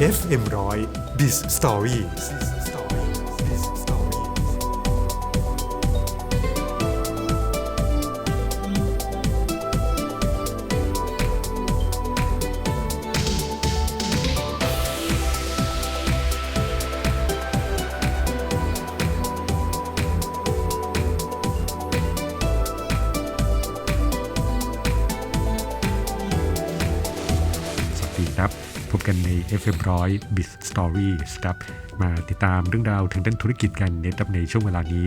FM ร้อย Biz Stories FM100 Biz Stories ครับมาติดตามเรื่องราวทางด้านธุรกิจกันเน้นในช่วงเวลานี้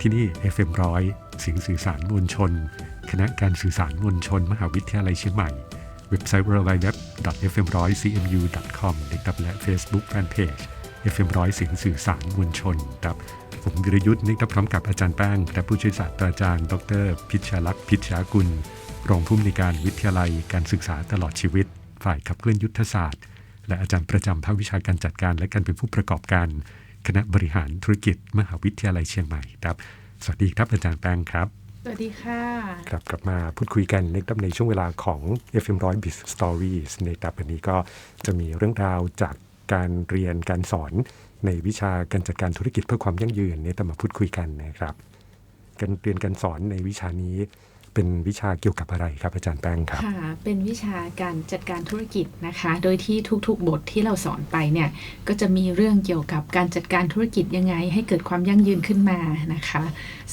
ที่นี่ FM100 เสียงสื่อสารมวลชน คณะการสื่อสารมวลชน มหาวิทยาลัยเชียงใหม่ เว็บไซต์ www.fm100cmu.com นะครับและ Facebook Fanpage FM100 เสียงสื่อสารมวลชนครับผมวิรยุทธ์นะครับพร้อมกับอาจารย์แป้งและผู้ช่วยศาสตราจารย์ ดร พิชลักษ์พิชากุล รองผู้อำนวยการวิทยาลัยการศึกษาตลอดชีวิต ฝ่ายขับเคลื่อนยุทธศาสตร์ และอาจารย์ประจำภาควิชาการจัดการ และการเป็นผู้ประกอบการคณะบริหารธุรกิจมหาวิทยาลัยเชียงใหม่ครับ สวัสดีครับอาจารย์แป้งครับ สวัสดีค่ะ ครับกลับมาพูดคุยกันนะครับในช่วงเวลาของ FM 100 Biz Stories นะครับวันนี้ก็จะมีเรื่องราวจากการเรียนการสอนในวิชาการจัดการธุรกิจเพื่อความยั่งยืนเนี่ยจะมาพูดคุยกันนะครับ การเรียนการสอนในวิชานี้ เป็นวิชาเกี่ยวกับอะไรครับอาจารย์แป้งครับค่ะเป็นวิชาการจัดการธุรกิจนะคะ โดยที่ทุกๆ บทที่เราสอนไปเนี่ยก็จะมีเรื่องเกี่ยวกับการจัดการธุรกิจยังไง ให้เกิดความยั่งยืนขึ้นมานะคะ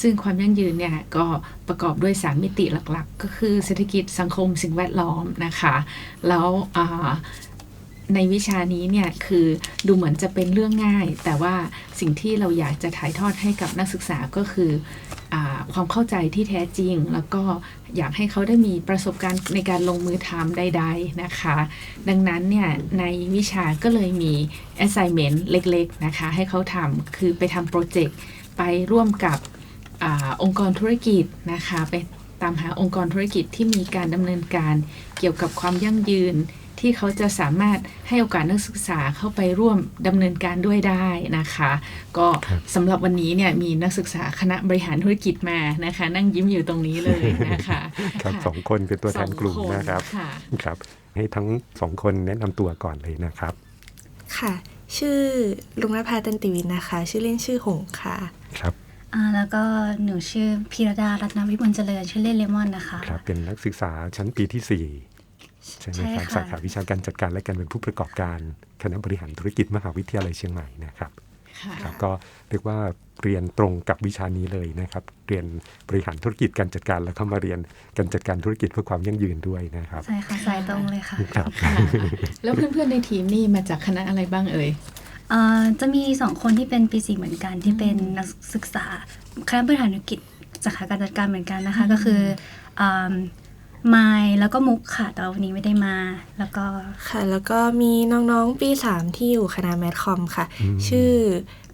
ซึ่งความยั่งยืนเนี่ยก็ประกอบด้วย 3 มิติหลักๆ ก็คือเศรษฐกิจสังคมสิ่งแวดล้อมนะคะ แล้วอ่า ในวิชานี้เนี่ยคือดูเหมือนจะเป็นเรื่องง่าย แต่ว่าสิ่งที่เราอยากจะถ่ายทอดให้กับนักศึกษาก็คืออความเข้าใจที่แท้จริง แล้วก็อยากให้เขาได้มีประสบการณ์ในการลงมือทำใดๆนะคะ ดังนั้นเนี่ยในวิชาก็เลยมี assignment เล็กๆนะคะให้เขาทำคือไปทำโปรเจกต์ไปร่วมกับอองค์กรธุรกิจนะคะไปตามหาองค์กรธุรกิจที่มีการดำเนินการเกี่ยวกับความยั่งยืน ที่เขาจะสามารถให้โอกาสนักศึกษาเข้าไปร่วมดำเนินการด้วยได้นะคะ ก็ครับสำหรับวันนี้เนี่ยมีนักศึกษาคณะบริหารธุรกิจมานะคะ นั่งยิ้มอยู่ตรงนี้เลยนะคะครับะสองคนเป็นตัวแทนกลุ่มสองนะครับค่ะครับ ให้ทั้งสองคนแนะนำตัวก่อนเลยนะครับ ค่ะ ชื่อลุงนภาตันติวินนะคะ ชื่อเล่นชื่อหงค่ะครับอ่าแล้วก็หนูชื่อพีรดารัตนวิมลเจริญชื่อเล่นเลมอนนะคะครับเป็นนักศึกษาชั้นปีที่สี่ ใช่ไหมครับใช่ค่ะสาขาวิชาการจัดการและการเป็นผู้ประกอบการคณะบริหารธุรกิจมหาวิทยาลัยเชียงใหม่นะครับค่ะครับก็เรียกว่าเรียนตรงกับวิชานี้เลยนะครับ เรียนบริหารธุรกิจการจัดการแล้วก็มาเรียนการจัดการธุรกิจเพื่อความยั่งยืนด้วยนะครับใช่ค่ะสายตรงเลยค่ะครับค่ะแล้วเพื่อนๆในทีมนี่มาจากคณะอะไรบ้างเอ่ยอ่าจะมีสองคนที่เป็นปีสี่เหมือนกันที่เป็นนักศึกษาคณะบริหารธุรกิจสาขาการจัดการเหมือนกันนะคะ ก็คือ อ่ามายแล้วก็มุกค่ะแต่ว่าวันนี้ไม่ได้มา แล้วก็ค่ะ แล้วก็มีน้องๆ ปีสามที่อยู่คณะแมทคอมค่ะ อืม ชื่อ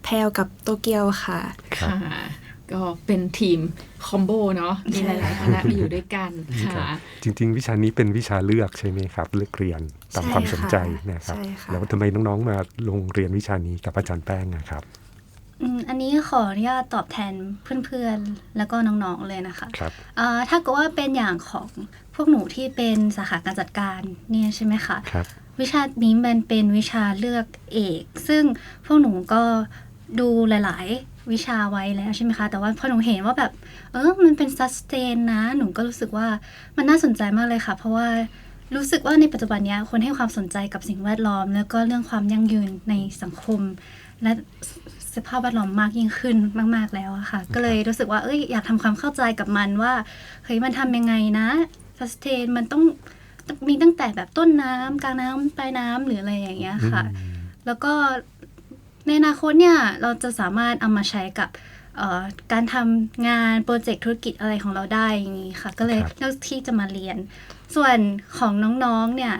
แพลวกับโตเกียวค่ะ ครับ ค่ะ ก็เป็นทีมคอมโบเนาะมีหลายๆคณะมาอยู่ด้วยกันครัค่ะ บ จริงๆ วิชานี้เป็นวิชาเลือกใช่ไหมครับ เลือกเรียนตามใช่ความสนใจค่ะนะครับ ใช่ค่ะ แล้วทำไมน้องๆมาลงเรียนวิชานี้กับอาจารย์แป้งนะครับ อืมอันนี้ขออนุญาตตอบแทนเพื่อนๆ แล้วก็น้องๆเลยนะคะครับอ่าถ้าเกิดว่าเป็นอย่างของพวกหนูที่เป็นสาขาการจัดการเนี่ยใช่ไหมคะครับวิชานี้มันเป็นวิชาเลือกเอก ซึ่งพวกหนูก็ดูหลายๆ วิชาไว้แล้วใช่ไหมคะ แต่ว่าพอหนูเห็นว่าแบบ เออมันเป็น sustain นะ หนูก็รู้สึกว่ามันน่าสนใจมากเลยค่ะ เพราะว่ารู้สึกว่าในปัจจุบันเนี้ยคนให้ความสนใจกับสิ่งแวดล้อม แล้วก็เรื่องความยั่งยืนในสังคม และ สภาพแวดล้อมมากยิ่งขึ้นมาก ๆแล้วอะค่ะ ก็เลยรู้สึกว่าเอ้ยอยากทำความเข้าใจกับมันว่าเฮ้ยมันทำยังไงนะ sustain มันต้องมีตั้งแต่แบบต้นน้ำกลางน้ำปลายน้ำหรืออะไรอย่างเงี้ยค่ะ แล้วก็ในอนาคตเนี่ยเราจะสามารถเอามาใช้กับเอ่อการทำงานโปรเจกต์ธุรกิจอะไรของเราได้อย่างนี้ค่ะ ก็เลยครับเลือกที่จะมาเรียน ส่วนของน้องๆเนี่ย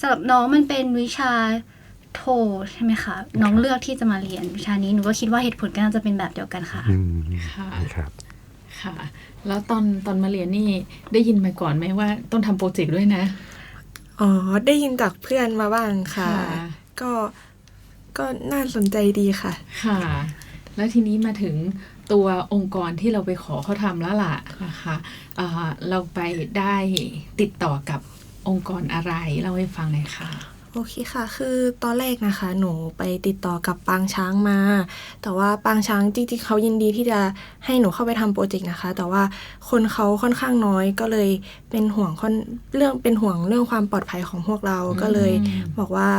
สำหรับน้องมันเป็นวิชา โทใช่ไหมคะ น้องเลือกที่จะมาเรียนวิชานี้หนูก็คิดว่าเหตุผลก็น่าจะเป็นแบบเดียวกันค่ะอืมค่ะ ครับ ค่ะ แล้วตอนตอนมาเรียนนี่ได้ยินมาก่อนไหมว่าต้องทำโปรเจกต์ด้วยนะ อ๋อ ได้ยินจากเพื่อนมาบ้างค่ะ ก็ก็น่าสนใจดีค่ะ ค่ะ แล้วทีนี้มาถึงตัวองค์กรที่เราไปขอเขาทำแล้วล่ะนะคะอ่าเราไปได้ติดต่อกับองค์กรอะไรเล่าให้ฟังหน่อยค่ะ โอเคค่ะ คือตอนแรกนะคะ หนูไปติดต่อกับปางช้างมา แต่ว่าปางช้างจริงๆเขายินดีที่จะให้หนูเข้าไปทำโปรเจกต์นะคะ แต่ว่าคนเขาค่อนข้างน้อยก็เลยเป็นห่วงค่อนเรื่องเป็นห่วงเรื่องความปลอดภัยของพวกเรา ก็เลยบอกว่า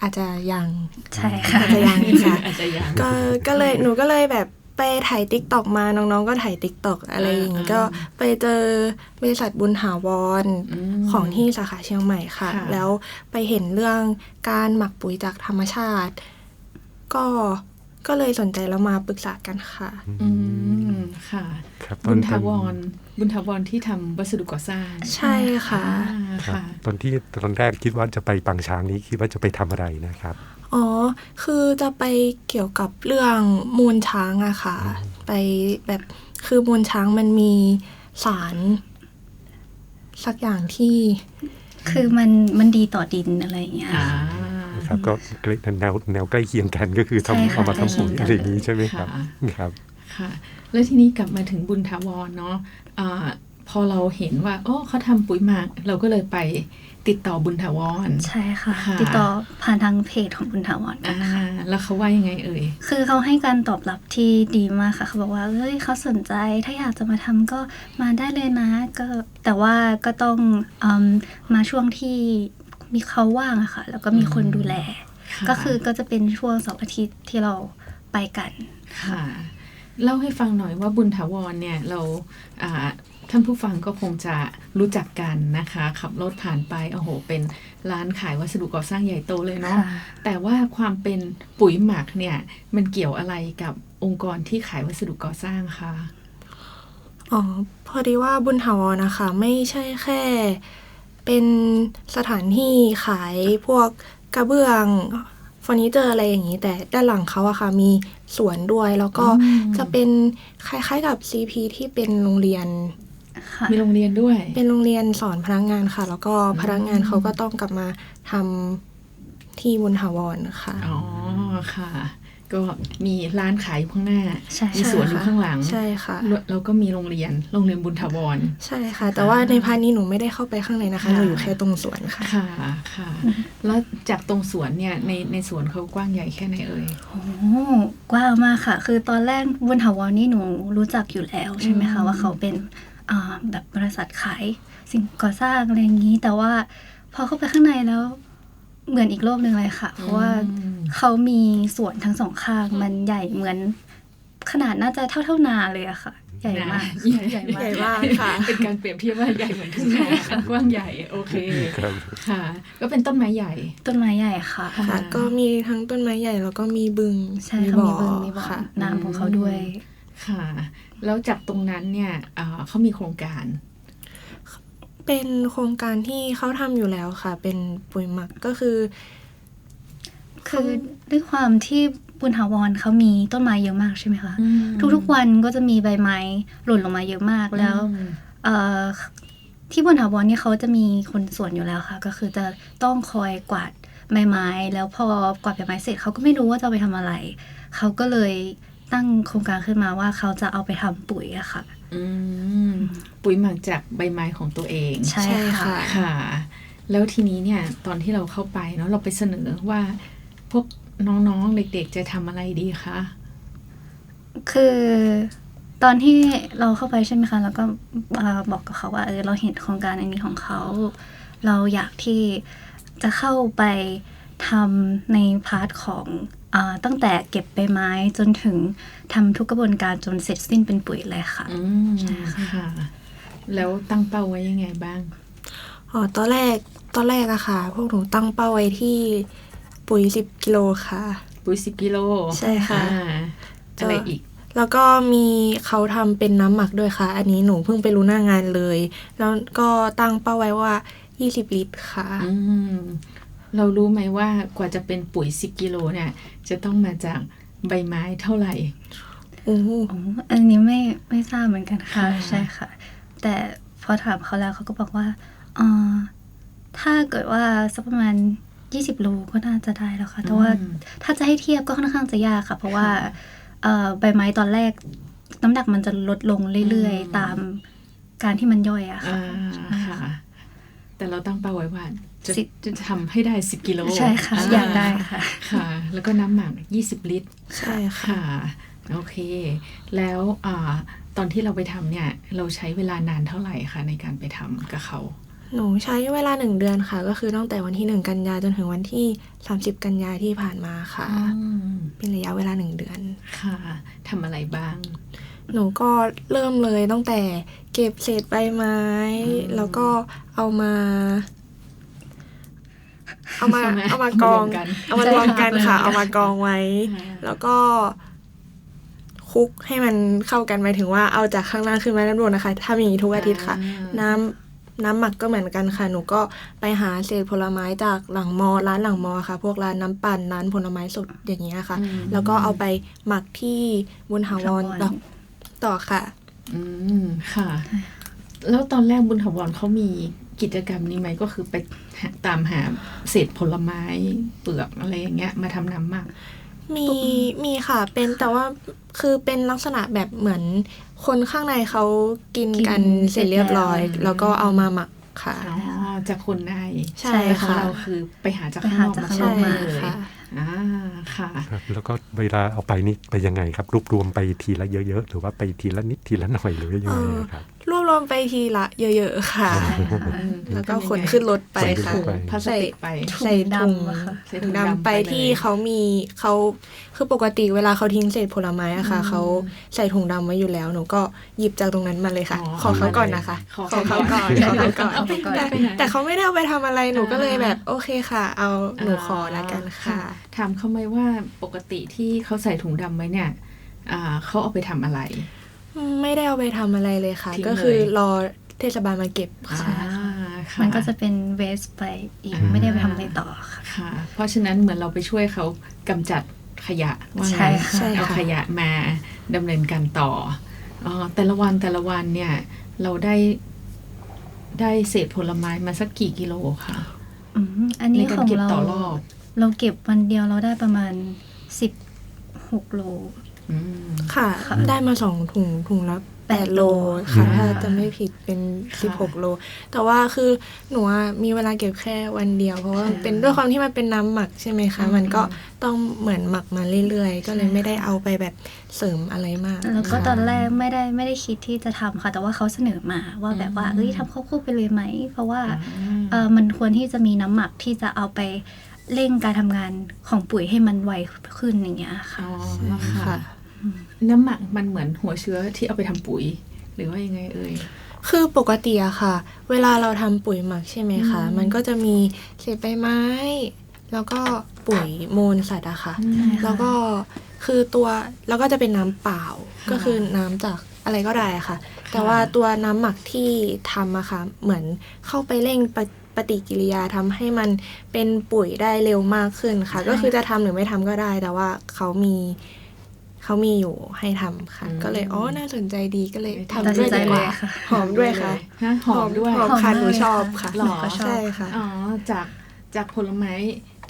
อาจจะยัง ใช่ค่ะอาจจะยังค่ะ อาจจะยัง ก็ ก็เลย หนูก็เลยแบบ ไปถ่ายติ๊กตอกมาน้องๆ ก็ถ่ายติ๊กตอกอะไรอย่างงี้อ่าก็ไปเจอบริษัทบุญหาวรอืมของที่สาขาเชียงใหม่ค่ะค่ะ แล้วไปเห็นเรื่องการหมักปุ๋ยจากธรรมชาติ ก็ก็เลยสนใจแล้วมาปรึกษากันค่ะ อืมค่ะครับบุญตทาอนวรบุญทาวรที่ทำวัสดุก่อสร้าง ใช่ค่ะอ่าครับค่ะ ตอนที่ตอนแรกคิดว่าจะไปปางช้างนี้คิดว่าจะไปทำอะไรนะครับ อ๋อ คือจะไปเกี่ยวกับเรื่องมูลช้างอะค่ะ ไปแบบคือมูลช้างมันมีสาร สักอย่างที่ คือมันมันดีต่อดินอะไรอย่างเงี้ยอ่าครับก็ใกล้แนวแนวใกล้เคียงกันก็คือใช่ทำค่ะ เอามาทำปุ๋ยใกล้เคียงกันอะไรอย่างนี้ใช่ไหมครับ ค่ะ ครับค่ะ แล้วทีนี้กลับมาถึงบุญทาวรเนาะอ่าพอเราเห็นว่า โอ้เขาทำปุ๋ยหมักเราก็เลยไป ติดต่อบุญทาวรใช่ค่ะค่ะ ติดต่อผ่านทางเพจของบุญถาวรกัอ่านค่ะแล้วเขาว่ายังไงเอ่ยคือเขาให้การตอบรับที่ดีมากค่ะเขาบอกว่าเอ้ยเขาสนใจถ้าอยากจะมาทำก็มาได้เลยนะ ก็แต่ว่าก็ต้องอืมมาช่วงที่มีเขาว่างอะค่ะ แล้วก็มีคนดูแลค่ะก็คือก็จะเป็นช่วงเสาร์อาทิตย์ที่เราไปกันค่ะเล่าให้ฟังหน่อยว่าบุญถาวรเนี่ยเราอ่า ท่านผู้ฟังก็คงจะรู้จักกันนะคะ ขับรถผ่านไปโอ้โห เป็นร้านขายวัสดุก่อสร้างใหญ่โตเลยเนาะค่ะแต่ว่าความเป็นปุ๋ยหมักเนี่ย มันเกี่ยวอะไรกับองค์กรที่ขายวัสดุก่อสร้างคะอ๋อพอดีว่าบุญถาวรนะคะ ไม่ใช่แค่ เป็นสถานที่ขายพวกกระเบื้องเฟอร์นิเจอร์อะไรอย่างนี้ แต่ด้านหลังเขาอะค่ะมีสวนด้วย แล้วก็อืมจะเป็นคล้ายๆกับ CP ที่เป็นโรงเรียน ค่ะมีโรงเรียนด้วย เป็นโรงเรียนสอนพนักงานค่ะ แล้วก็พนักงานเขาก็ต้องกลับมาทำที่บุญถาวรค่ะ อ๋อค่ะ ก็มีร้านขายอยู่ข้างหน้า ใช่มีสวนอยู่ข้างหลังใช่ค่ะแล้วแล้วก็มีโรงเรียนโรงเรียนบุญถาวร ใช่ค่ะ แต่ว่าในพาร์ทนี้หนูไม่ได้เข้าไปข้างในนะคะค่ะ หนูอยู่แค่ตรงสวนค่ะ ค่ะค่ะ แล้วจากตรงสวนเนี่ยในในสวนเขากว้างใหญ่แค่ไหนเอ่ย โอ้กว้างมากค่ะ คือตอนแรกบุญถาวรนี่หนูรู้จักอยู่แล้วใช่ไหมคะ อืม ว่าเขาเป็นอ่า แบบบริษัทขายสิ่งก่อสร้างอะไรอย่างนี้ แต่ว่าพอเข้าไปข้างในแล้วเหมือนอีกโลกหนึ่งเลยค่ะ เพราะว่าอืมเขามีสวนทั้งสองข้างมันใหญ่เหมือน ขนาดน่าจะเท่าเท่าๆนาเลยอะค่ะ ใหญ่มากใหญ่ใหญ่มากใหญ่มากค่ะ เป็นการเปรียบเทียบว่าใหญ่เหมือนทุ่งนากว้างใหญ่โอเคครับค่ะ ก็เป็นต้นไม้ใหญ่ ต้นไม้ใหญ่ค่ะค่ะค่ะก็มีทั้งต้นไม้ใหญ่แล้วก็มีบึงใช่เขามีบึงมีบ่อค่ะน้ำของเขาด้วยค่ะ แล้วจากตรงนั้นเนี่ยเอ่อเขามีโครงการ เป็นโครงการที่เขาทำอยู่แล้วค่ะ เป็นปุ๋ยหมักก็คือ คือด้วยความที่บุญถาวรเขามีต้นไม้เยอะมากใช่ไหมคะทุกๆวันก็จะมีใบไม้หล่นลงมาเยอะมากแล้วอืมเอ่อที่บนถาวรเนี่ยเขาจะมีคนสวนอยู่แล้วค่ะ ก็คือจะต้องคอยกวาดใบไม้ แล้วพอกวาดใบไม้เสร็จเขาก็ไม่รู้ว่าจะเอาไปทำอะไร เขาก็เลย ตั้งโครงการขึ้นมาว่าเขาจะเอาไปทำปุ๋ยอะค่ะอืมปุ๋ยหมักจากใบไม้ของตัวเอง ใช่ใช่ค่ะค่ะค่ะ แล้วทีนี้เนี่ยตอนที่เราเข้าไปเนาะเราไปเสนอว่าพวกน้องๆเด็กๆจะทำอะไรดีคะคือตอนที่เราเข้าไปใช่ไหมคะแล้วก็เอ่อบอกกับเขาว่าเออเราเห็นโครงการอันนี้ของเขา เราอยากที่จะเข้าไปทำในพาร์ทของอา ตั้งแต่เก็บใบไม้จนถึงทำทุกกระบวนการจนเสร็จสิ้นเป็นปุ๋ยเลยค่ะอืมใช่ค่ะค่ะ แล้วตั้งเป้าไว้ยังไงบ้างอ๋อตอนแรกตอนแรกอะค่ะ พวกหนูตั้งเป้าไว้ที่ปุ๋ยสิบกิโลค่ะ ปุ๋ยสิบกิโลใช่ค่ะอ่าอะไรอีก แล้วก็มีเขาทำเป็นน้ำหมักด้วยค่ะ อันนี้หนูเพิ่งไปรู้หน้างานเลย แล้วก็ตั้งเป้าไว้ว่า20ลิตรค่ะอืม เรารู้ไหมว่ากว่าจะเป็นปุ๋ยสิบกิโลเนี่ย จะต้องมาจากใบไม้เท่าไหร่ โอ้อ๋ออันนี้ไม่ไม่ทราบเหมือนกันค่ะค่ะ ใช่ค่ะ แต่พอถามเขาแล้วเขาก็บอกว่าเออถ้าเกิดว่าสักประมาณ20โลก็น่าจะได้แล้วค่ะ แต่ว่าอืมถ้าจะให้เทียบก็ค่อนข้างจะยากค่ะ เพราะว่าเอ่อใบไม้ตอนแรก น้ำหนักมันจะลดลงเรื่อยอืมๆตามการที่มันย่อยอะค่ะอ่าค่ะ แต่เราตั้งเป้าไว้ว่า จะสิบจะทำให้ได้ 10 กิโลใช่ค่ะาอยากได้ค่ะค่ะ แล้วก็น้ำหมัก 20 ลิตร ใช่ค่ะค่ะโอเค แล้วอ่าตอนที่เราไปทำเนี่ย เราใช้เวลานานเท่าไหร่คะในการไปทำกับเขาหนูใช้เวลาหนึ่งเดือนค่ะ ก็คือตั้งแต่วันที่หนึ่งกันยาจนถึงวันที่30กันยาที่ผ่านมาค่ะอืมเป็นระยะเวลาหนึ่งเดือนค่ะทำอะไรบ้าง หนูก็เริ่มเลยตั้งแต่เก็บเศษใบไม้อืมแล้วก็เอามา เอามาใช่ไหมเอามากองเอามารวมกันเอามารวมกันค่ะใช่ค่ะ เอามากองไว้อ่าแล้วก็คลุกให้มันเข้ากันหมายถึงว่าเอาจากข้างล่างขึ้นมาด้านบนนะคะทำอย่างนี้ทุกอาทิตย์ค่ะ น้ำน้ำหมักก็เหมือนกันค่ะ หนูก็ไปหาเศษผลไม้จากหลังมอ ร้านหลังมอค่ะ พวกร้านน้ำปั่นร้านผลไม้สดอย่างเงี้ยค่ะอืมแล้วก็เอาไปหมักที่บนหาวรถาวรต่อต่อค่ะ อืมค่ะ แล้วตอนแรกบุญถาวรเขามี กิจกรรมนี้ไหมก็คือไปหาตามหาเศษผลไม้เปลือกอะไรอย่างเงี้ย มาทำน้ำหมักมีมีค่ะเป็นแต่ว่าคือเป็นลักษณะแบบเหมือน คนข้างในเขากินกันกินเสร็จเรียบร้อยเสร็จแล้วแล้วก็เอามาหมักค่ะอ๋อจากคนในใช่แต่ของค่ะเราคือไปหาจากไปข้างนหาอกจากมาข้างนใช้อกมาเลยค่ะอ่าค่ะครับแล้วก็เวลาเอาไปนี่ไปยังไงครับ รวบรวมไปทีละเยอะๆหรือว่าไปทีละนิดทีละหน่อยหรือว่ายังไงอะครับ รวบรวมไปทีละเยอะๆค่ะอืมแล้วก็ขนขึ้นรถไปใส่ค่ะถุงพลาสติกไปใส่ถุงถุงดำอะค่ะใส่ถุถุงงดำดำไปไปเลยที่เขามีเขาคือปกติเวลาเขาทิ้งเศษผลไม้อะค่ะอืมเขาใส่ถุงดำไว้อยู่แล้วหนูก็หยิบจากตรงนั้นมาเลยค่ะอ๋อขอเขาก่อนนะคะ ขอขอเขาก่อนเขาขอก่อนเขาก่อนเอาไปก่อนแต่ไปไหนแต่เขาไม่ได้เอาไปทำอะไรหนูก็เลยอ่าแบบโอเคค่ะ เอาหนูขอแล้วกันค่ะ ถามเขาไหมว่าปกติที่เขาใส่ถุงดำไว้เนี่ยอ่าเขาเอาไปทำอะไร ไม่ได้เอาไปทำอะไรเลยค่ะ ทิ้งก็คือเลยรอเทศบาลมาเก็บค่ะ อ่าค่ะมันก็จะเป็นเวสไปอีกอ่า ไม่ได้ไปทำอะไรต่อค่ะ ค่ะ เพราะฉะนั้นเหมือนเราไปช่วยเขากำจัดขยะว่าใช่งั้นค่ะ ใช่เอาค่ะ ขยะมาดำเนินการต่ออ๋อแต่ละวันแต่ละวันเนี่ย เราได้ได้เศษผลไม้มาสักกี่กิโลคะอืมอันในนี้กาขรองเก็บเรา ต่อรอบ เราเก็บวันเดียวเราได้ประมาณสิบหกโลอืม ค่ะค่ะ ได้มาสองถุงถุงละแปดแปดโลโลค่ะอ่าถ้าจะไม่ผิดเป็นค่ะสิบหกโล แต่ว่าคือหนูอะมีเวลาเก็บแค่วันเดียว เพราะว่าค่ะเป็นด้วยความที่มันเป็นน้ำหมักใช่ไหมคะอืมมันก็ต้องเหมือนหมักมาเรื่อยๆ ก็เลยใช่ไม่ได้เอาไปแบบเสริมอะไรมาก แล้วก็ค่ะตอนแรกไม่ได้ไม่ได้คิดที่จะทำค่ะ แต่ว่าเขาเสนอมาว่าแบบว่าอืมเอ้ยทำควบคู่ไปเลยไหม เพราะว่าอ่าเออมันควรที่จะมีน้ำหมักที่จะเอาไปเร่งการทำงานของปุ๋ยให้มันไวขึ้นอย่างเงี้ยค่ะอ๋อใช่ค่ะค่ะ น้ำหมักมันเหมือนหัวเชื้อที่เอาไปทำปุ๋ย หรือว่ายังไงเอ่ยคือปกติอะค่ะ เวลาเราทำปุ๋ยหมักใช่ไหมคะอืมมันก็จะมีเศษใบไม้ แล้วก็ปุ๋ยมูลสัตว์อะค่ะอืมแล้วก็คือตัวแล้วก็จะเป็นน้ำเปล่าค่ะก็คือน้ำจากอะไรก็ได้อะค่ะ แต่ว่าตัวน้ำหมักที่ทำอะค่ะ เหมือนเข้าไปเร่งปฏิปฏิกิริยาทำให้มันเป็นปุ๋ยได้เร็วมากขึ้นค่ะใช่ก็คือจะทำหรือไม่ทำก็ได้ แต่ว่าเขามี เขามีอยู่ให้ทำค่ะอืมก็เลยอ๋อน่าสนใจดีก็เลยตัดทำสิด้วนยใจดีกเลว่ายค่ะหอมด้วยค่ะฮะหอมด้วยหอมค่ะหอมหนูมากชอบเลยค่ะค่ะหรอก็ชอบใช่ค่ะอ๋อจากจากผลไม้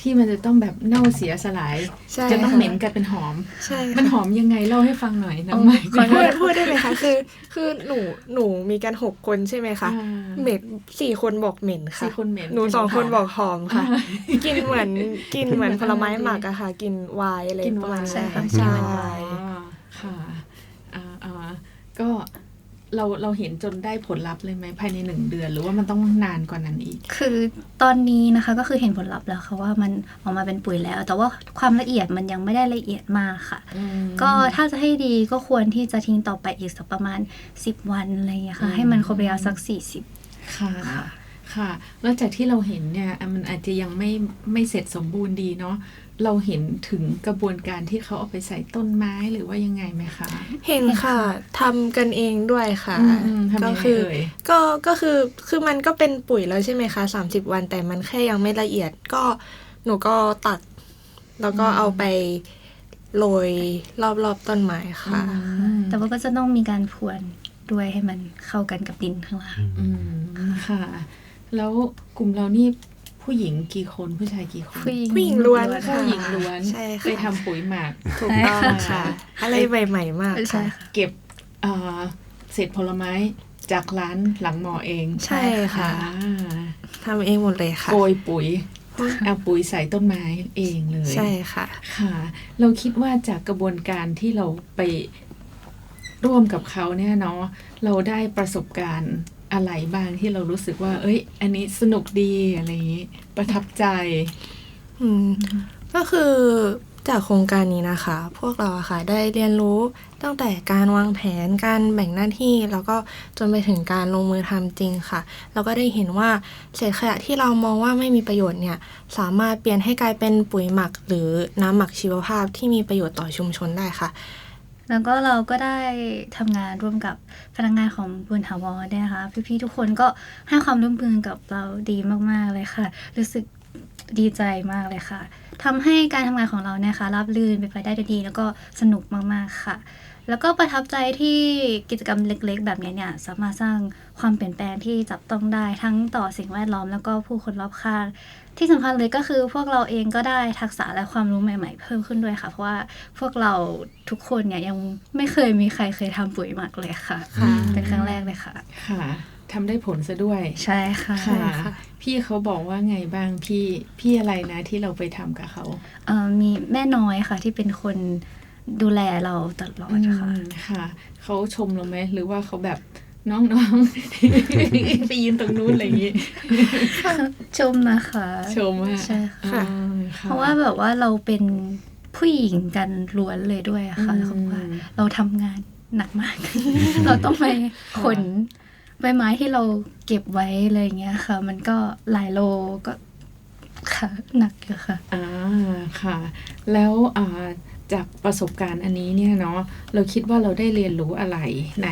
ที่มันจะต้องแบบเน่าเสียสลาย ใช่จะต้องค่ะเหม็นกลายเป็นหอม ใช่มันค่ะหอมยังไงเล่าให้ฟังหน่อยน้ำใหม่ ขอโทพูษดพูดได้ไหมคะคือ คือหนูหนูมีกันหกคนใช่ไหมคะอ่าเหม็นสี่คนบอกเหม็นค่ะสี่คนเหม็นหนูสองคนบอกหอมค่ะอ่ากินเหมือนกินเหมือนผลไม้หมักอะค่ะ กินไวายอะไรกินประมาณไวน์ นั้นใช่ค่ะค่ะใช่ อ๋อค่ะอ่าอ่าก็ เราเราเห็นจนได้ผลลัพธ์เลยไหมภายในหนึ่งเดือน หรือว่ามันต้องนานกว่านั้นอีก คือตอนนี้นะคะก็คือเห็นผลลัพธ์แล้วค่ะว่ามันออกมาเป็นปุ๋ยแล้ว แต่ว่าความละเอียดมันยังไม่ได้ละเอียดมากค่ะ ก็ถ้าจะให้ดีก็ควรที่จะทิ้งต่อไปอีกสักประมาณ 10 วันอะไรอย่างเงี้ยค่ะอืมให้มันครบระยะสัก 40 ค่ะค่ะ แล้วจากที่เราเห็นเนี่ยอะมันอาจจะยังไม่ไม่เสร็จสมบูรณ์ดีเนาะ เราเห็นถึงกระบวนการที่เขาเอาไปใส่ต้นไม้หรือว่ายังไงไหมคะ เห็นค่ะทำกันเองด้วยค่ะอืมอืมทำก็ยังไงคือเอ่ยก็ก็คือคือมันก็เป็นปุ๋ยแล้วใช่ไหมคะสามสิบวันแต่มันแค่ยังไม่ละเอียดก็หนูก็ตัด แล้วก็อืมเอาไปโรยรอบๆต้นไม้ค่ะอืมแต่ว่าก็จะต้องมีการพรวนด้วยให้มันเข้ากันกับดินข้างล่างอืมค่ะ แล้วกลุ่มเรานี่ ผู้หญิงกี่คนผู้ชายกี่คนผู้หญิงล้วนผู้ค่ะหญิงล้วนใช่ค่ะไปทำปุ๋ยหมักถูกต้องค่ะ อะไรใหม่ๆมากใช่ค่ะค่ะเก็บเอ่อเศษผลไม้จากร้านหลังหมอเองใช่ค่ะอ่าทำเองหมดเลยค่ะโกยปุ๋ยเอาปุ๋ยใส่ต้นไม้เองเลย ใช่ค่ะ ค่ะ เราคิดว่าจากกระบวนการที่เราไปร่วมกับเขาเนี่ยเนาะเราได้ประสบการณ์ อะไรบ้างที่เรารู้สึกว่า เอ้ย อันนี้สนุกดีอะไรอย่างนี้ ประทับใจ อืมก็คือจากโครงการนี้นะคะ พวกเราอะค่ะได้เรียนรู้ตั้งแต่การวางแผนการแบ่งหน้าที่ แล้วก็จนไปถึงการลงมือทำจริงค่ะแล้วก็ได้เห็นว่าเศษขยะที่เรามองว่าไม่มีประโยชน์เนี่ย สามารถเปลี่ยนให้กลายเป็นปุ๋ยหมัก หรือน้ำหมักชีวภาพที่มีประโยชน์ต่อชุมชนได้ค่ะ แล้วก็เราก็ได้ทำงานร่วมกับพนักงานของบุญถาวรด้วยนะคะ พี่ๆทุกคนก็ให้ความร่วมมือกับเราดีมากๆเลยค่ะ รู้สึกดีใจมากเลยค่ะ ทำให้การทำงานของเราเนี่ยค่ะราบรื่นไปนไปได้ด้วยดี แล้วก็สนุกมากๆค่ะ แล้วก็ประทับใจที่กิจกรรมเล็กๆ แบบนี้เนี่ยสามารถสร้างความเปลี่ยนแปลงที่จับต้องได้ทั้งต่อสิ่งแวดล้อมแล้วก็ผู้คนรอบข้างที่สำคัญเลยก็คือพวกเราเองก็ได้ทักษะและความรู้ใหม่ๆ เพิ่มขึ้นด้วยค่ะ เพราะว่าพวกเราทุกคนเนี่ยยังไม่เคยมีใครเคยทำปุ๋ยหมักเลยค่ะค่ะเป็นครั้งแรกเลยค่ะค่ะ ทำได้ผลซะด้วยใช่ค่ะค่ะค่ะ พี่เขาบอกว่าไงบ้างพี่พี่อะไรนะที่เราไปทำกับเขาเอ่อมีแม่น้อยค่ะที่เป็นคนดูแลเราตลอดค่ะอืมค่ะเขาชมเราไหมหรือว่าเขาแบบน้องๆไปยืนตรงนู้นอะไรอย่างนี้ชมนะคะชมว่าใช่ค่ะอ๋อค่เพราะว่าแบบว่าเราเป็นผู้หญิงกันล้วนเลยด้วยอะค่ะอืมแล้วเขาว่าเราทำงานหนักมาก เราต้องไปขน ใบไม้ที่เราเก็บไว้อะไรอย่างเงี้ยค่ะ มันก็หลายโลก็ค่ะหนักอยู่ค่ะอ่าค่ะ แล้วอ่าจากประสบการณ์อันนี้เนี่ยเนาะเราคิดว่าเราได้เรียนรู้อะไรใน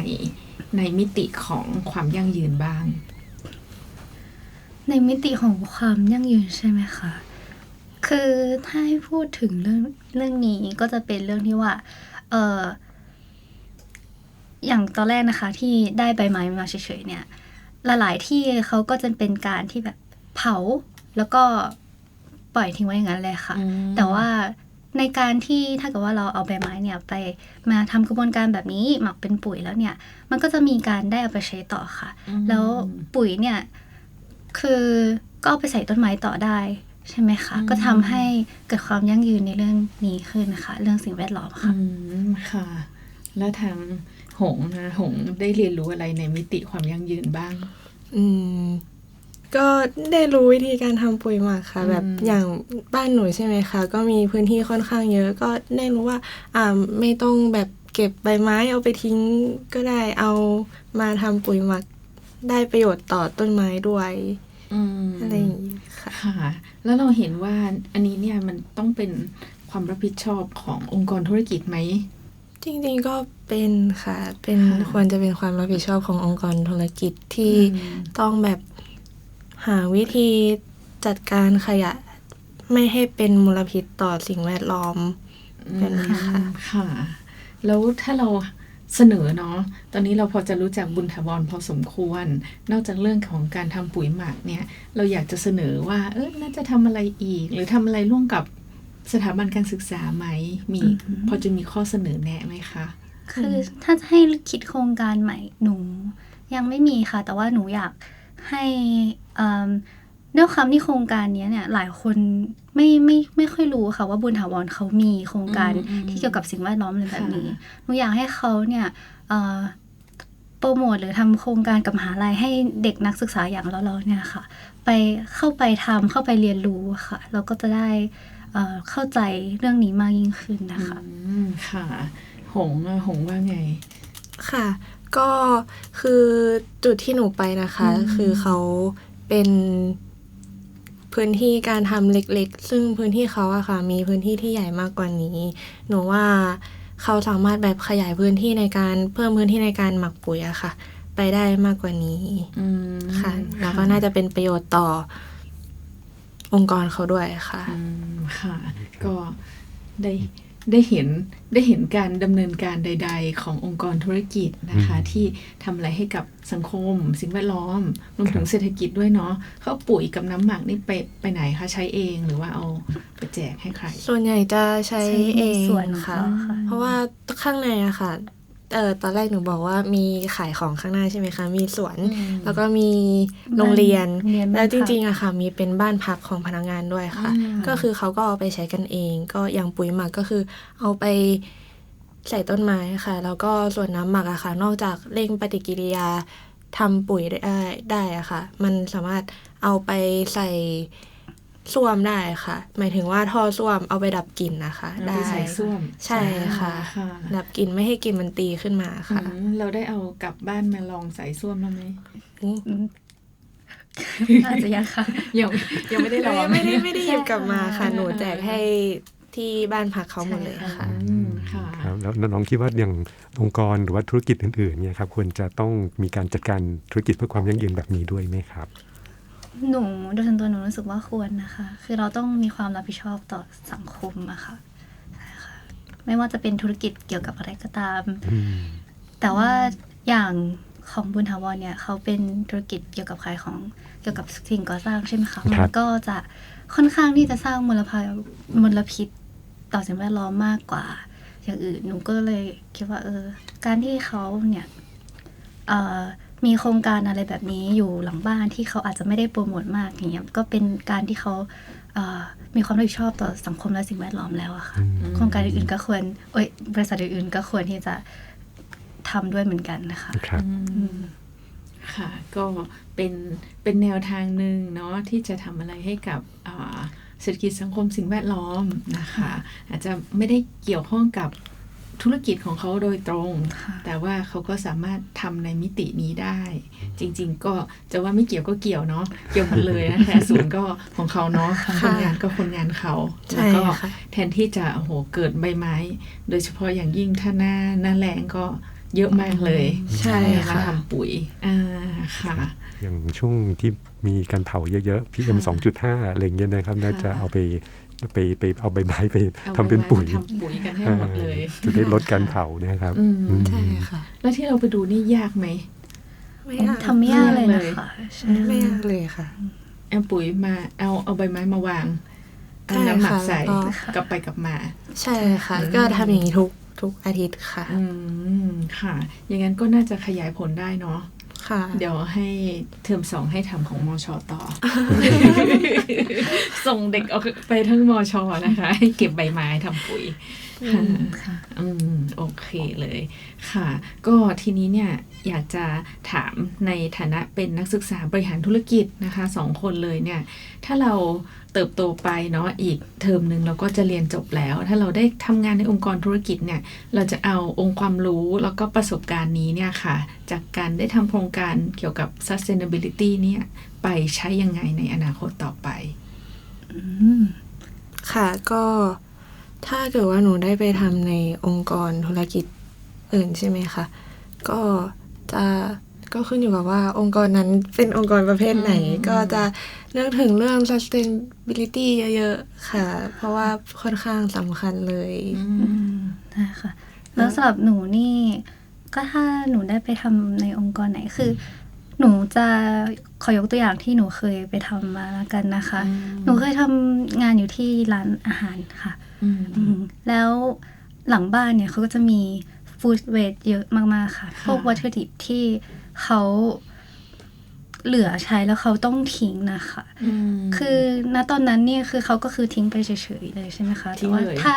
ในมิติของความยั่งยืนบ้าง ในมิติของความยั่งยืนใช่ไหมคะคือถ้าให้พูดถึงเรื่องเรื่องนี้ก็จะเป็นเรื่องที่ว่า เออ อย่างตอนแรกนะคะที่ได้ใบไม้มาเฉยๆเนี่ยหลายๆที่เขาก็จะเป็นการที่แบบเผาแล้วก็ปล่อยทิ้งไว้อย่างนั้นเลยค่ะอืมแต่ว่าในการที่ถ้าเกิดว่าเราเอาใบไม้เนี่ยไปมาทำกระบวนการแบบนี้หมักเป็นปุ๋ยแล้วเนี่ย มันก็จะมีการได้เอาไปใช้ต่อค่ะอืมแล้วปุ๋ยเนี่ยคือก็เอาไปใส่ต้นไม้ต่อได้ใช่ไหมคะ ก็ทำให้เกิดความยั่งยืนในเรื่องนี้ขึ้นนะคะ เรื่องสิ่งแวดล้อมค่ะอืมค่ะ แล้วทางหงนะหงได้เรียนรู้อะไรในมิติความยั่งยืนบ้าง อืม ก็ได้รู้วิธีการทำปุ๋ยหมักค่ะอืมแบบอย่างบ้านหนูใช่ไหมคะ ก็มีพื้นที่ค่อนข้างเยอะ ก็ได้รู้ว่า อ่าไม่ต้องแบบเก็บใบไม้เอาไปทิ้งก็ได้เอามาทำปุ๋ยหมักได้ประโยชน์ต่อต้นไม้ด้วยอืมอะไรอย่างนี้ค่ะค่ะ แล้วเราเห็นว่าอันนี้เนี่ยมันต้องเป็นความรับผิดชอบขององค์กรธุรกิจไหม จริงๆก็เป็นค่ะ เป็นค่ะควรจะเป็นความรับผิดชอบขององค์กรธุรกิจที่อืมต้องแบบหาวิธีจัดการขยะไม่ให้เป็นมลพิษต่อสิ่งแวดล้อมแบบนี้ค่ะอืมค่ะ แล้วถ้าเราเสนอเนาะ ตอนนี้เราพอจะรู้จักบุญถาวรพอสมควร นอกจากเรื่องของการทำปุ๋ยหมักเนี่ย เราอยากจะเสนอว่า เออน่าจะทำอะไรอีก หรือทำอะไรร่วมกับ สถาบันการศึกษาไหมมีอืมพอจะมีข้อเสนอแนะไหมคะ คือถ้าจะให้คิดโครงการใหม่หนู ยังไม่มีค่ะ แต่ว่าหนูอยากให้เอิ่มด้วยความที่โครงการเนี้ยเนี่ยหลายคนไม่ไม่ไม่ค่อยรู้ค่ะว่าบุญถาวรเขามีโครงการอืมอืมที่เกี่ยวกับสิ่งแวดล้อมอะไรแบบนี้ค่ะหนูอยากให้เขาเนี่ยเอ่อโปรโมทหรือทำโครงการกับมหาลัยให้เด็กนักศึกษาอย่างเราๆเนี่ยค่ะ ไปเข้าไปทำเข้าไปเรียนรู้ค่ะ เราก็จะได้ เอ่อเข้าใจเรื่องนี้มากยิ่งขึ้นนะคะอืมค่ะ หงอะหงว่าไง ค่ะ ก็คือจุดที่หนูไปนะคะอืมคือเขาเป็นพื้นที่การทำเล็กๆ ซึ่งพื้นที่เขาอะค่ะ มีพื้นที่ที่ใหญ่มากกว่านี้ หนูว่าเขาสามารถแบบขยายพื้นที่ในการเพิ่มพื้นที่ในการหมักปุ๋ยอะค่ะ ไปได้มากกว่านี้อืมค่ะ แล้วก็น่าจะเป็นประโยชน์ต่อ องค์กรเขาด้วยค่ะอืมค่ะ ก็ได้ได้เห็นได้เห็นการดำเนินการใด ๆ ขององค์กรธุรกิจนะคะอืมที่ทำอะไรให้กับสังคม สิ่งแวดล้อมรวมถึคงรับเศรษฐกิจด้วยเนาะเขาเอาปุ๋ยกับน้ำหมักนี่ไปไปไหนคะใช้เองหรือว่าเอาไปแจกให้ใคร ส่วนใหญ่จะใช้ใช้ในเองส่วนของค่ะเขาค่ะ เพราะว่าข้างในอะค่ะ เออตอนแรกหนูบอกว่ามีขายของข้างหน้าใช่ไหมคะ มีสวนอืมแล้วก็มีโรงเรียนโรงเรียนบ้านแล้วจพักริงๆอะค่ะ มีเป็นบ้านพักของพนักงานด้วยค่ะอืมก็คือเขาก็เอาไปใช้กันเอง ก็อย่างปุ๋ยหมักก็คือเอาไปใส่ต้นไม้ค่ะ แล้วก็ส่วนน้ำหมักอะค่ะ นอกจากเร่งปฏิกิริยาทำปุ๋ยได้ได้อะค่ะ มันสามารถเอาไปใส่ ส้วมได้ค่ะ หมายถึงว่าท่อส้วมเอาไปดับกลิ่นนะคะเอาได้ไปใส่ส้วม ใช่ค่ะค่ะ ดับกลิ่นไม่ให้กลิ่นมันตีขึ้นมาค่ะอืมเราได้เอากลับบ้านมาลองใส่ส้วมแล้วไหมอืมอืมอาจจะยังค่ะยังยังไม่ได้ลองไม่ได้ไม่ได้หยิบกลับมาค่ะใช่หนูแจกให้ที่บ้านพักเขาหมดเลยค่ะอืมค่ะครับแล้วน้องๆคิดว่าอย่างองค์กรหรือว่าธุรกิจอื่นๆเนี่ยครับควรจะต้องมีการจัดการธุรกิจเพื่อความยั่งยืนแบบนี้ด้วยไหมครับ หนูโดยส่วนตัวหนูรู้สึกว่าควรนะคะ คือเราต้องมีความรับผิดชอบต่อสังคมอะค่ะใช่ค่ะ ไม่ว่าจะเป็นธุรกิจเกี่ยวกับอะไรก็ตาม อืม แต่ว่าอย่างของบุญถาวรเนี่ยเขาเป็นธุรกิจเกี่ยวกับขายของเกี่ยวกับสิ่งก่อสร้างใช่ไหมคะมันก็จะค่อนข้างที่จะสร้างมลภาวะมลพิษต่อสิ่งแวดล้อมมากกว่า อย่างอื่นหนูก็เลยคิดว่า เออ การที่เขาเนี่ยเอ่อ มีโครงการอะไรแบบนี้อยู่หลังบ้านที่เขาอาจจะไม่ได้โปรโมทมากอย่างเงี้ยก็เป็นการที่เขาเอ่อมีความรับผิดชอบต่อสังคมและสิ่งแวดล้อมแล้วอะค่ะอืมโครงการอื่นๆก็ควรเอ้ยบริษัทอื่นๆก็ควรที่จะทำด้วยเหมือนกันนะคะครับอืมค่ะ ก็เป็นเป็นแนวทางหนึ่งเนาะที่จะทำอะไรให้กับอ่าเศรษฐกิจสังคมสิ่งแวดล้อมนะคะ อาจจะไม่ได้เกี่ยวข้องกับ ธุรกิจของเขาโดยตรงค่ะแต่ว่าเขาก็สามารถทำในมิตินี้ได้ จริง ๆ ก็จะว่าไม่เกี่ยวก็เกี่ยวเนาะเกี่ยวหมดเลยนะคะศูนย์ก็ของเขาเนาะคนงานก็คนงานเขาใช่แล้วก็ค่ะแทนที่จะโอ้โหเกิดใบไม้ โดยเฉพาะอย่างยิ่งถ้าหน้าหน้าแรงก็เยอะมากเลย ใช่มาค่ะทำปุ๋ยอ่าค่ะ อย่างช่วงที่มีการเผาเยอะๆ PM 2.5อะไรอย่างเงี้ยนะครับน่าจะเอาไป ไปไปเอาใบไม้ไปอาทำเป็นปุ๋ยใบไม้มาทำปุ๋ยกันให้หมดเลยจะได้ลดการเผานะครับอืมอืมใช่ค่ะ แล้วที่เราไปดูนี่ยากไหมไม่ยากทำไม่ยากเลยนะคะใช่ไม่ยากเลยค่ะเอาปุ๋ยมาเอาเอาใบไม้มาวางเอาใช่น้ำหมักค่ะใส่แล้วก็กลับไปกลับมา ใช่ค่ะอืมก็ทำอย่างนี้ทุกทุกอาทิตย์ค่ะ อืมค่ะ อย่างนั้นก็น่าจะขยายผลได้เนาะ ค่ะ เดี๋ยวให้เทอมสองให้ทำของมอชอต่อ ส่งเด็กออกไปทั้งมอชอนะคะ ให้เก็บใบไม้ทำปุ๋ย ค่ะค่ะอืมโอเคเลยค่ะ ก็ทีนี้เนี่ยอยากจะถามในฐานะเป็นนักศึกษาบริหารธุรกิจนะคะสองคนเลยเนี่ย ถ้าเราเติบโตไปเนาะอีกเทอมหนึ่งเราก็จะเรียนจบแล้ว ถ้าเราได้ทำงานในองค์กรธุรกิจเนี่ย เราจะเอาองค์ความรู้แล้วก็ประสบการณ์นี้เนี่ยค่ะ จากการได้ทำโครงการเกี่ยวกับ sustainability เนี่ยไปใช้ยังไงในอนาคตต่อไปอืมค่ะก็ ถ้าเกิดว่าหนูได้ไปทำในองค์กรธุรกิจอื่นใช่ไหมคะ ก็จะก็ขึ้นอยู่กับว่าองค์กรนั้นเป็นองค์กรประเภทไหนอืมก็จะนึกถึงเรื่อง sustainability เยอะ ๆ ค่ะ เพราะว่าค่อนข้างสำคัญเลยอืมได้ค่ะ แล้วสำหรับหนูนี่ ก็ถ้าหนูได้ไปทำในองค์กรไหนคือ หนูจะขอยกตัวอย่างที่หนูเคยไปทำมาแล้วกันนะคะ หนูเคยทำงานอยู่ที่ร้านอาหารค่ะอืมอืม แล้วหลังบ้านเนี่ยเขาก็จะมีฟู้ดเว e เยอะมากๆค่ะค่ะ พวกวัตถุดิบที่เขาเหลือใช้แล้วเขาต้องทิ้งนะคะมคือณตอนนั้นเนี่ยคือเขาก็คือทิ้งไปเฉยๆเลยใช่ไหมคะทิ้แต่งว่าเลยถ้า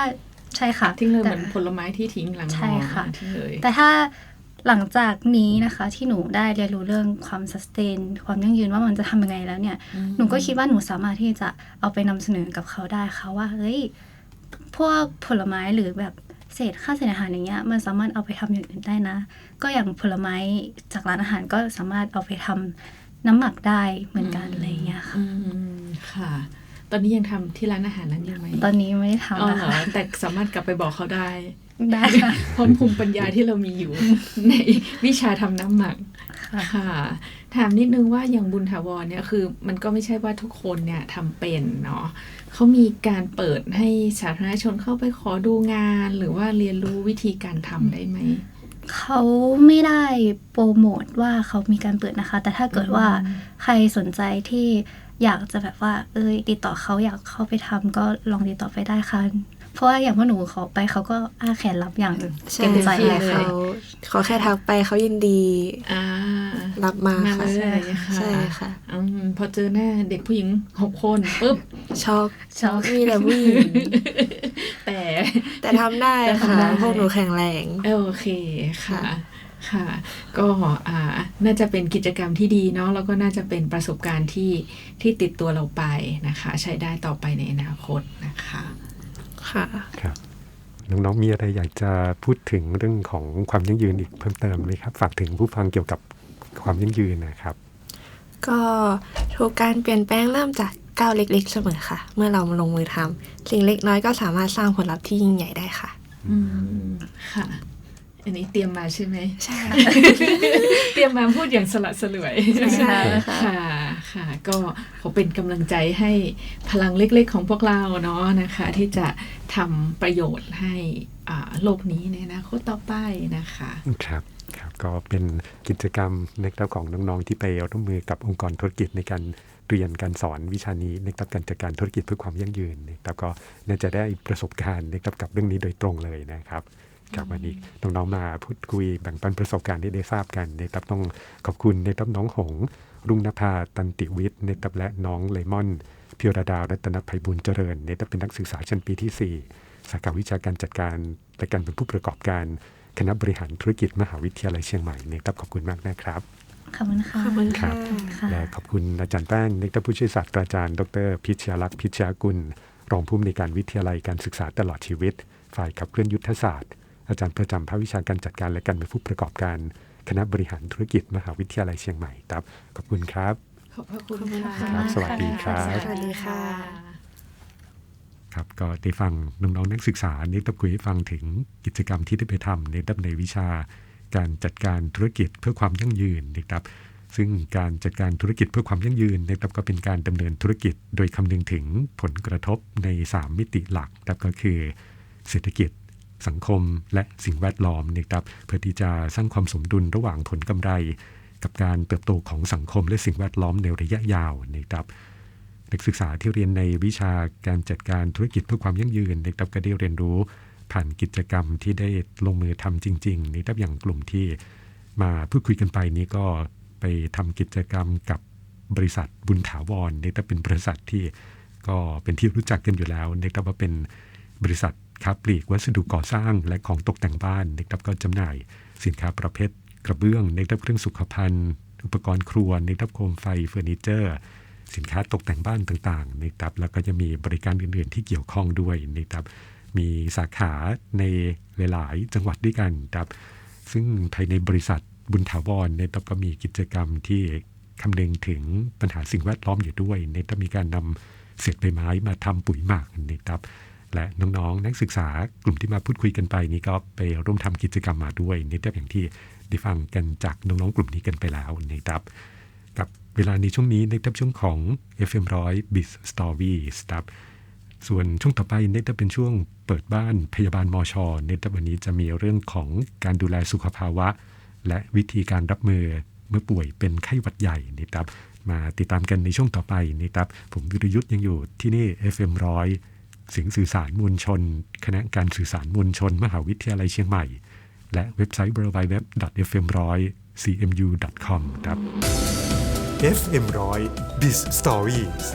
ใช่ค่ะทิ้งเลยเหแต่มือนผลไม้ที่ทิ้งหลังใช่ค่ะทิ้งเลยแต่ถ้าหลังจากนี้นะคะที่หนูได้เรียนรู้เรื่องความสแตนความยั่งยืนว่ามันจะทำยังไงแล้วเนี่ย หนูก็คิดว่าหนูสามารถที่จะเอาไปนำเสนอกับเขาได้ค่ะว่าเฮ้ย พวกผลไม้หรือแบบเศษค่าเศษอาหารอย่างเงี้ยมันสามารถเอาไปทำอย่างอื่นได้นะ ก็อย่างผลไม้จากร้านอาหารก็สามารถเอาไปทำน้ำหมักได้เหมือนกันอะไรเงี้ยค่ะค่ะ ตอนนี้ยังทำที่ร้านอาหารนั้นอยู่ไหมตอนนี้ไม่ได้อ๋อทำนะเหรอคะแต่สามารถกลับไปบอกเขาได้ได้ค่ะพร้อมภูมิปัญญาที่เรามีอยู่ ในวิชาทำน้ำหมักค่ะค่ะ ถามนิดนึงว่าอย่างบุญถาวรเนี่ยคือ มันก็ไม่ใช่ว่าทุกคนเนี่ยทำเป็นเนาะเขามีการเปิดให้สาธารณชนเข้าไปขอดูงาน หรือว่าเรียนรู้วิธีการทำได้ไหมเขาไม่ได้โปรโมทว่าเขามีการเปิดนะคะ แต่ถ้าเกิดว่าใครสนใจที่ อยากจะแบบว่า เอยติดต่อเขาอยากเข้าไปทำก็ลองติดต่อไปได้ค่ะเพราะว่าอย่างพวกหนูขอไปเขาก็อาแขนรับอย่างใช่เต็มใจเต็มที่เลยเลยเขาขอแค่ทักไปเขายินดีอ่ารับมามาค่ะเลยค่ะใช่ค่ะอืมพอเจอหน้าเด็กผู้หญิงหกคนปุ๊บช็อกช็อกมีแต่ผู้หญิงแต่แต่ทำได้แต่ค่ะทำได้พวกหนูแข็งแรงโอเคค่ะ ค่ะค่ะ ก็อ่าน่าจะเป็นกิจกรรมที่ดีเนาะแล้วก็น่าจะเป็นประสบการณ์ที่ที่ติดตัวเราไปนะคะ ใช้ได้ต่อไปในอนาคตนะคะค่ะครับน้องๆมีอะไรอยากจะพูดถึงเรื่องของความยั่งยืนอีกเพิ่มเติมไหมครับ ฝากถึงผู้ฟังเกี่ยวกับความยั่งยืนนะครับ ก็ทุกการเปลี่ยนแปลงเริ่มจากก้าวเล็กๆเสมอค่ะ เมื่อเรามาลงมือทำสิ่งเล็กน้อยก็สามารถสร้างผลลัพธ์ที่ยิ่งใหญ่ได้ค่ะ อืมค่ะ อันนี้เตรียมมาใช่ไหมใช่ เตรียมมาพูดอย่างสละสลวยใช่ค่ะค่ะ ค่ะ ก็ขอเป็นกำลังใจให้พลังเล็กๆของพวกเราเนาะนะคะ ที่จะทำประโยชน์ให้อ่าโลกนี้ในอนาคตต่อไปนะคะ ครับครับก็เป็นกิจกรรมนะครับของน้องๆที่ไปร่วมมือกับองค์กรธุรกิจในการเรียนการสอนวิชานี้นะครับการจัดการธุรกิจเพื่อความยั่งยืนนะครับก็น่าจะได้ประสบการณ์นะครับกับเรื่องนี้โดยตรงเลยนะครับ ครับวันนี้น้องๆมาพูดคุยแบ่งปันประสบการณ์ที่ได้ทราบกันนะครับต้องขอบคุณนะครับน้องหง รุ่งนภาตันติวิทย์นะครับและน้องเลมอนพิรดารัตนภัยบุญเจริญนะครับเป็นนักศึกษาชั้นปีที่ 4 สาขาวิชาการจัดการและการเป็นผู้ประกอบการคณะบริหารธุรกิจมหาวิทยาลัยเชียงใหม่นะครับขอบคุณมากนะครับขอบคุณค่ะขอบคุณค่ะค่ะและขอบคุณอาจารย์แป้งนักผู้ช่วยศาสตราจารย์ ดร พิชยาลักษณ์พิชยากุล รองผู้อำนวยการวิทยาลัยการศึกษาตลอดชีวิต ฝ่ายขับเคลื่อนยุทธศาสตร์ อาจารย์ประจำภาควิชาการจัดการและการเป็นผู้ประกอบการคณะบริหารธุรกิจมหาวิทยาลัยเชียงใหม่ครับ ขอบคุณครับ ขอบพระคุณขอบคุณค่ะค่ะสวัสดีครับ สวัสดีค่ะ ครับ ก็ได้ฟังน้องๆนักศึกษานี่ต้องคุยให้ฟังถึงกิจกรรมที่ได้ไปทำในดับในวิชา การจัดการธุรกิจเพื่อความยั่งยืนนะครับ ซึ่งการจัดการธุรกิจเพื่อความยั่งยืนนะครับก็เป็นการดำเนินธุรกิจ โดยคำนึงถึงผลกระทบใน 3 มิติหลักนะครับก็คือ เศรษฐกิจ สังคมและสิ่งแวดล้อมนะครับเพื่อที่จะสร้างความสมดุลระหว่างผลกำไร กับการเติบโตของสังคมและสิ่งแวดล้อมในระยะยาวนะครับนักศึกษาที่เรียนในวิชาการจัดการธุรกิจเพื่อความยั่งยืนนะครับก็ได้เรียนรู้ผ่านกิจกรรมที่ได้ลงมือทำจริงๆนะครับอย่างกลุ่มที่มาพูดคุยกันไปนี้ก็ไปทำกิจกรรมกับบริษัทบุญถาวรนะครับเป็นบริษัทที่ก็เป็นที่รู้จักกันอยู่แล้วนะครับว่าเป็นบริษัท ค้าปลีกวัสดุก่อสร้างและของตกแต่งบ้านนะครับก็จำหน่ายสินค้าประเภทกระเบื้องนะครับเครื่องสุขภัณฑ์ อุปกรณ์ครัวนะครับโคมไฟเฟอร์นิเจอร์ สินค้าตกแต่งบ้านต่างๆนะครับแล้วก็จะมีบริการอื่นๆที่เกี่ยวข้องด้วยนะครับมีสาขาในหลายๆจังหวัดด้วยกันครับซึ่งภายในบริษัทบุญถาวรนะครับก็มีกิจกรรมที่คำนึงถึงปัญหาสิ่งแวดล้อมอยู่ด้วยนะครับมีการนำเศษใบไม้มาทำปุ๋ยหมักนะครับ และน้องๆ นักศึกษากลุ่มที่มาพูดคุยกันไปนี้ก็ไปร่วมทำกิจกรรมมาด้วยนะครับอย่างที่ได้ฟังกันจากน้องๆ กลุ่มนี้กันไปแล้วนะครับกับเวลาในช่วงนี้นะครับช่วงของ FM 100 Biz Stories ครับส่วนช่วงต่อไปนี่ยจะเป็นช่วงเปิดบ้านพยาบาลมอชอนี่ยวันนี้จะมีเรื่องของการดูแลสุขภาวะ และวิธีการรับมือเมื่อป่วยเป็นไข้หวัดใหญ่นะครับมาติดตามกันในช่วงต่อไปนะครับผมวิรยุทธ์ยังอยู่ที่นี่ FM 100 เสียงสื่อสารมวลชน คณะการสื่อสารมวลชน มหาวิทยาลัยเชียงใหม่ และเว็บไซต์ www.fm100cmu.com ครับ FM 100 Biz Stories